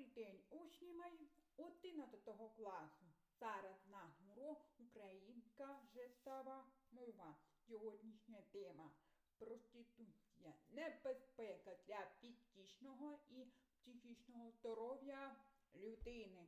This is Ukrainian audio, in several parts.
Добрий день, учні мої 11 класу. Зараз на урок українська жестова мова. Сьогоднішня тема проституція. Небезпека для фізичного і психічного здоров'я людини.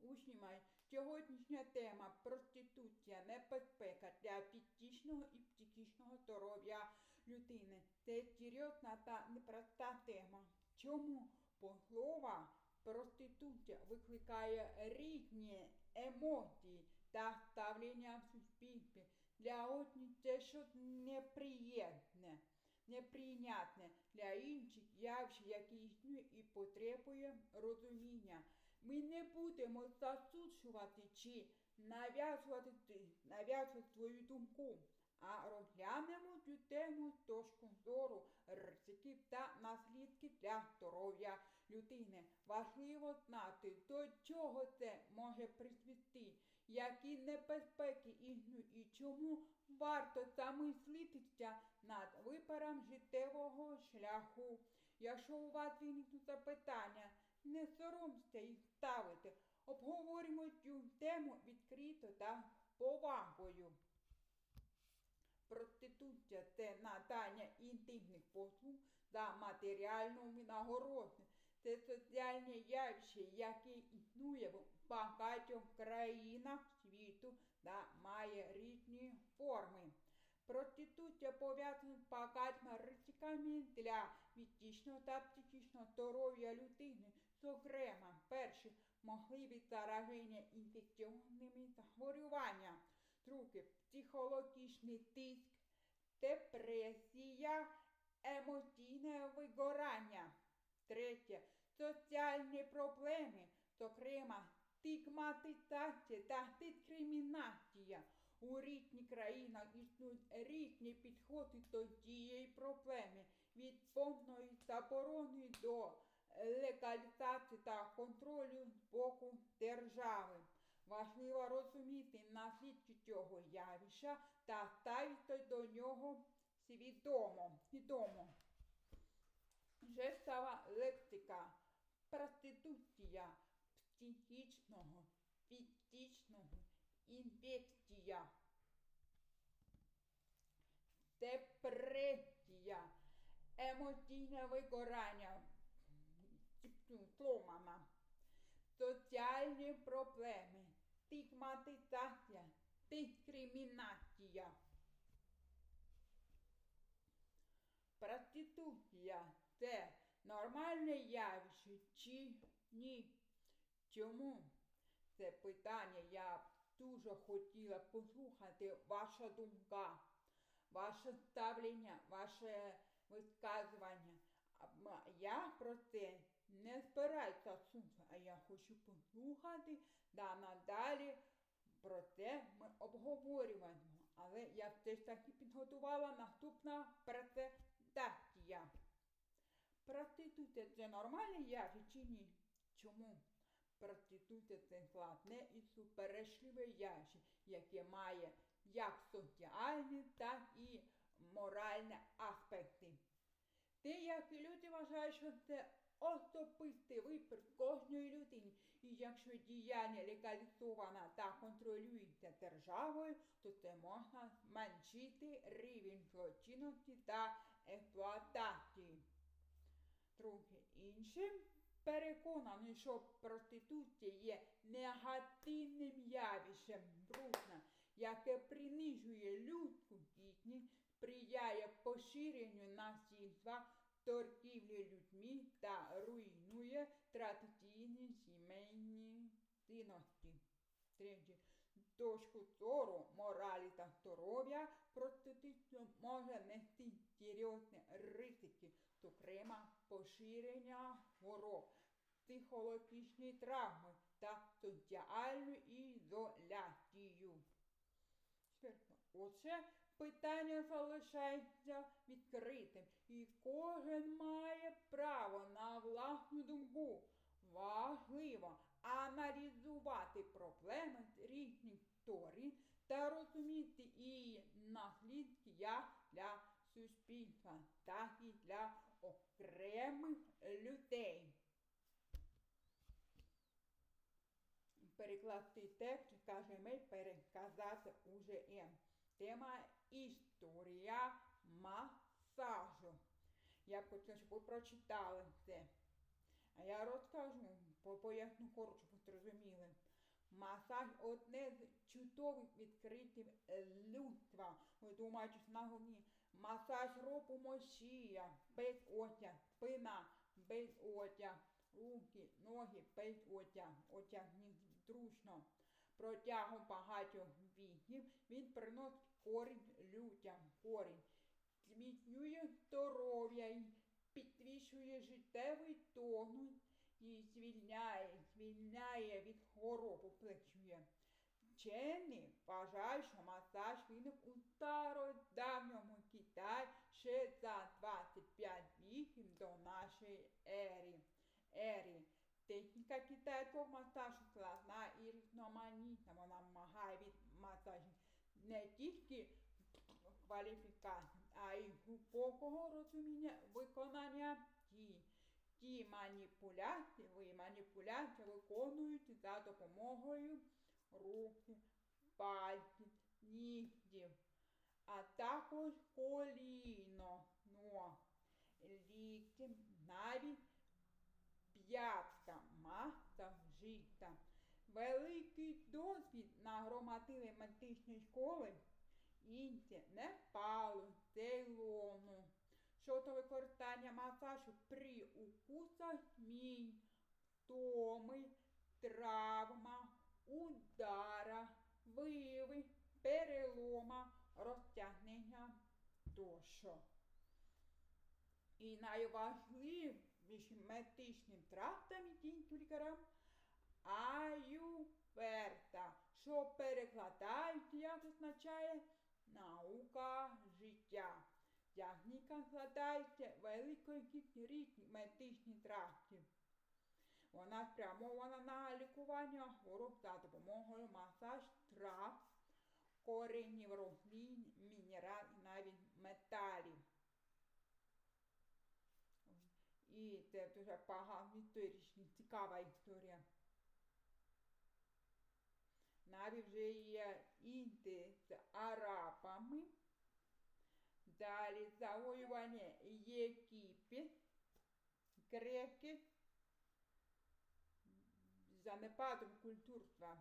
Учні мої, сьогоднішня тема проституція, небезпека для фізичного і психічного здоров'я людини. Це серйозна та непроста тема. Чому? Бо слова проституція викликає різні емоції та ставлення в суспільстві. Для одних це щось неприємне, неприйнятне, для інших явище, яке існує і потребує розуміння. Ми не будемо засуджувати чи нав'язувати, нав'язувати свою думку, а розглянемо цю тему з точки зору ризиків та наслідків для здоров'я людини. Важливо знати, до чого це може призвести, які небезпеки існують і чому варто замислитися над вибором життєвого шляху. Якщо у вас виникнуть запитання, не соромтеся їх ставити. Обговоримо цю тему відкрито та повагою. Проституція це надання інтимних послуг за матеріальну винагороду. Це соціальне явище, яке існує в багатьох країнах світу та має різні форми. Проституція пов'язана з багатьма ризиками для фізичного та психічного здоров'я людини. Зокрема, перше можливість зараження інфекційними захворюваннями, друге психологічний тиск, депресія, емоційне вигорання, третє соціальні проблеми, зокрема стигматизація та дискримінація. У різних країнах існують різні підходи до цієї проблеми від повної заборони до легалізації та контролю з боку держави. Важливо розуміти наслідки цього явища та ставити до нього свідомо. Свідомо. Жестова лексика, проституція психічного, фізичного, інфекція, депресія, емоційне вигорання, сломана, соціальні проблеми, стигматизація, дискримінація. Проституція це нормальне явище чи ні? Чому? Це питання я б дуже хотіла послухати ваша думка, ваше ставлення, ваше висказування. Я про це не збираюся судити, а я хочу послухати да надалі про це ми обговорюємо. Але я все ж таки підготувала наступна презентація. Проституція це нормальне явище чи ні? Чому? Проституція це складне і суперечливе явище, яке має як соціальні, так і моральні аспекти. Деякі люди вважають, що це особистий вибір кожної людини. І якщо діяння легалізовано та контролюється державою, то це можна зменшити рівень злочинності та експлуатації. Друге, іншим переконаний, що проституція є негативним явищем. Брудна, яке принижує людську гідність, сприяє поширенню насильства, торгівлі людьми та руйнує традиційні сімейні цінності. Третє, з точки зору моралі та здоров'я проституція може нести серйозні ризики, зокрема поширення хвороб, психологічні травми та соціальну ізоляцію. Отже, питання залишається відкритим, і кожен має право на власну думку. Важливо аналізувати проблеми з різних сторін та розуміти її наслідки як для суспільства, так і для окремих людей. Перекласти текст каже ми переказати уже М. Тема історія масажу. Я хочу, щоб ви прочитали це. А я розкажу, поясну коротко, зрозуміли. Масаж одне з чудових відкриттів людства. Ви думаєте, що на головні масаж робимо шия, без одяг, спина, без одяг, руки, ноги без одяг, одяг зручно. Протягом багатьох віків він приносить корінь людям, корінь. Зміцнює здоров'я і підвищує життєвий тонус і звільняє, звільняє від хвороб, облегчує. Вчені вважають, що масаж виник у стародавньому Китаї ще за 25 віків до нашої ери. ери. Техніка китайського масажу складна і різноманітна. Вона вимагає від масажу не тільки кваліфікації, а й глибокого розуміння виконання дій. Ті маніпуляції, маніпуляції виконують за допомогою руки, пальців, нігтів, а також коліно, ног, лікті, навіть п'ятка, масажиста. Великий досвід нагромадили медичні школи Індії, Непалу, Цейлону щодо використання масажу при укусах змій, втоми, травма, розтягнення тощо. І найважливішим медичним трактом лікарям аюверта, що перекладають, як означає, наука життя. Техніка складається великої різних медичних трактів. Вона спрямована на лікування хвороб за допомогою масаж трав, коренів рослин, І це дуже багато історична, цікава історія. Навіть вже є інди з арабами. Далі завоювання Єгипет, греки, занепадом культурства.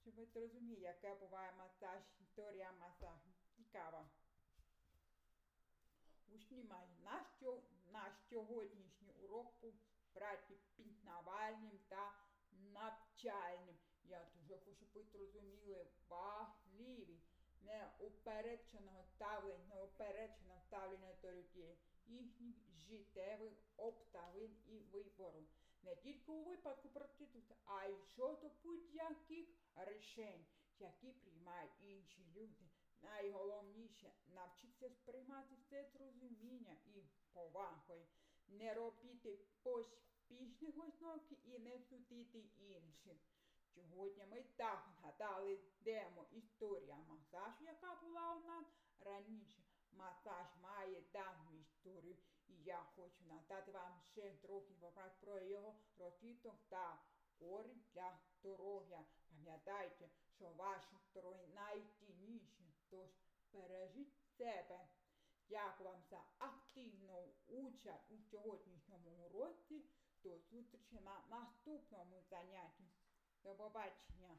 Щоб ви зрозуміли, яка буває масаж, історія масажу. Цікава. Учні мають наш, наш сьогоднішній урок був справді пізнавальним та навчальним. Я дуже хочу, щоб ви зрозуміли важливі неупередженого ставлення, неупередженого ставлення до людей, їхніх життєвих обставин і вибору. Не тільки у випадку проституції, а й щодо будь-яких рішень, які приймають інші люди. Найголовніше навчитися сприймати все з розумінням і повагою, не робити поспішних висновків і не судити інших. Сьогодні ми так згадали демо історія масажу, яка була у нас раніше. Масаж має давню історію, і я хочу надати вам ще трохи про його розвиток та корінь для здоров'я. Пам'ятайте, що ваше здоров'я найцінніше, тож бережіть себе. Дякую вам за активну участь у сьогоднішньому уроці. До зустрічі на наступному занятті. До побачення!